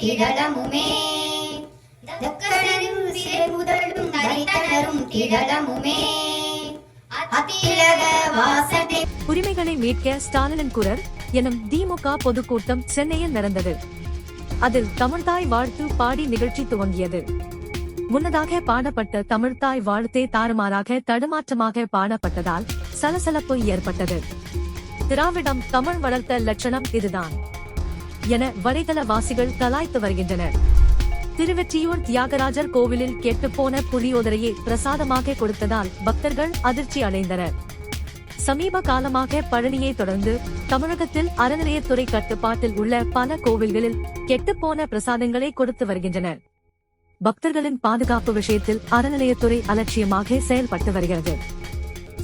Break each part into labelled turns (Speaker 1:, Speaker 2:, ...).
Speaker 1: திடலமுமே தக்கணரும் சேர்முதலும் நரித்தனரும் திடலமுமே அத்திலக வாசனை.
Speaker 2: உரிமைகளை மீட்க ஸ்டாலினின் குரல் எனும் திமுக பொதுக்கூட்டம் சென்னையில் நடந்தது. அதில் தமிழ்தாய் வாழ்த்து பாடி நிகழ்ச்சி துவங்கியது. முன்னதாக பாடப்பட்ட தமிழ்தாய் வாழ்த்தே தாறுமாறாக தடுமாற்றமாக பாடப்பட்டதால் சலசலப்பு ஏற்பட்டது. திராவிடம் தமிழ் வளர்த்த லட்சணம் இதுதான். என வலைதளவாசிகள் கலாய்த்து வருகின்றனர். திருவெற்றியூர் தியாகராஜர் கோவிலில் கெட்டுப்போன புளியோதரையை பிரசாதமாக கொடுத்ததால் பக்தர்கள் அதிர்ச்சி அடைந்தனர். சமீப காலமாக பழனியை தொடர்ந்து தமிழகத்தில் அறநிலையத்துறை கட்டுப்பாட்டில் உள்ள பல கோவில்களில் கெட்டுப்போன பிரசாதங்களை கொடுத்து வருகின்றனர். பக்தர்களின் பாதுகாப்பு விஷயத்தில் அறநிலையத்துறை அலட்சியமாக செயல்பட்டு வருகிறது.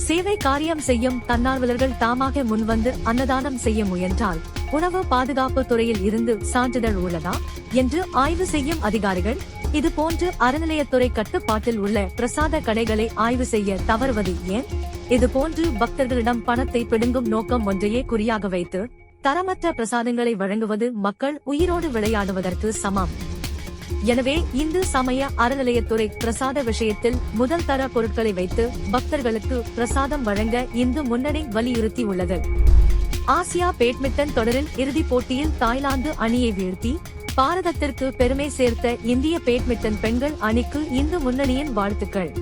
Speaker 2: சேவை காரியம் செய்யும் தன்னார்வலர்கள் தாமாக முன்வந்து அன்னதானம் செய்ய முயன்றால் உணவு பாதுகாப்பு துறையில் இருந்து சான்றிதழ் உள்ளதா என்று ஆய்வு செய்யும் அதிகாரிகள் இதுபோன்று அறநிலையத்துறை கட்டுப்பாட்டில் உள்ள பிரசாத கடைகளை ஆய்வு செய்ய தவறுவது ஏன்? இது போன்று பக்தர்களிடம் பணத்தை பிடுங்கும் நோக்கம் ஒன்றையே குறியாக வைத்து தரமற்ற பிரசாதங்களை வழங்குவது மக்கள் உயிரோடு விளையாடுவதற்கு சமம். எனவே இந்து சமய அறநிலையத்துறை பிரசாத விஷயத்தில் முதல் தர பொருட்களை வைத்து பக்தர்களுக்கு பிரசாதம் வழங்க இந்து முன்னணி வலியுறுத்தி உள்ளது ஆசியா பேட்மிண்டன் தொடரில் இறுதிப் போட்டியில் தாய்லாந்து அணியை வீழ்த்தி பாரதத்திற்கு பெருமை சேர்த்த இந்திய பேட்மிண்டன் பெண்கள் அணிக்கு இந்து முன்னணியின் வாழ்த்துக்கள்.